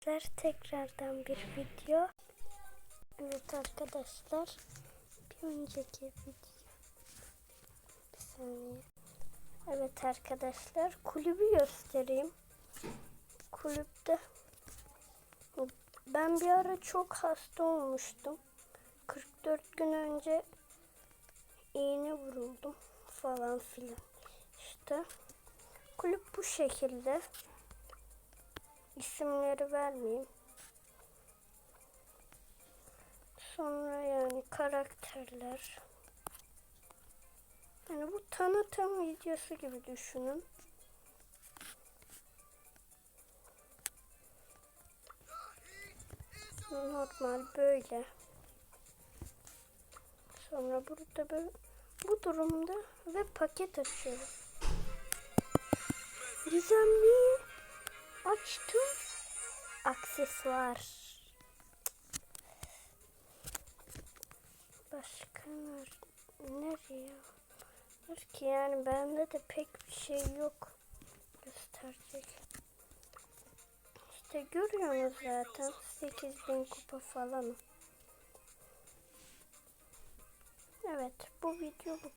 Arkadaşlar tekrardan bir video. Evet arkadaşlar bir önceki video. Bir saniye. Evet arkadaşlar kulübü göstereyim. Kulüpte ben bir ara çok hasta olmuştum. 44 gün önce iğne vuruldum falan filan. İşte kulüp bu şekilde. İsimleri vermeyeyim. Sonra yani karakterler. Yani bu tanıtım videosu gibi düşünün. Normal böyle. Sonra burada böyle bu durumda ve paket açıyorum. Gizemli açtım. Aksesuar. Başka ner- nereye? Dur ki yani bende de pek bir şey yok. Gösterecek. İşte görüyorsunuz zaten 8000 kupa falan. Evet bu video bu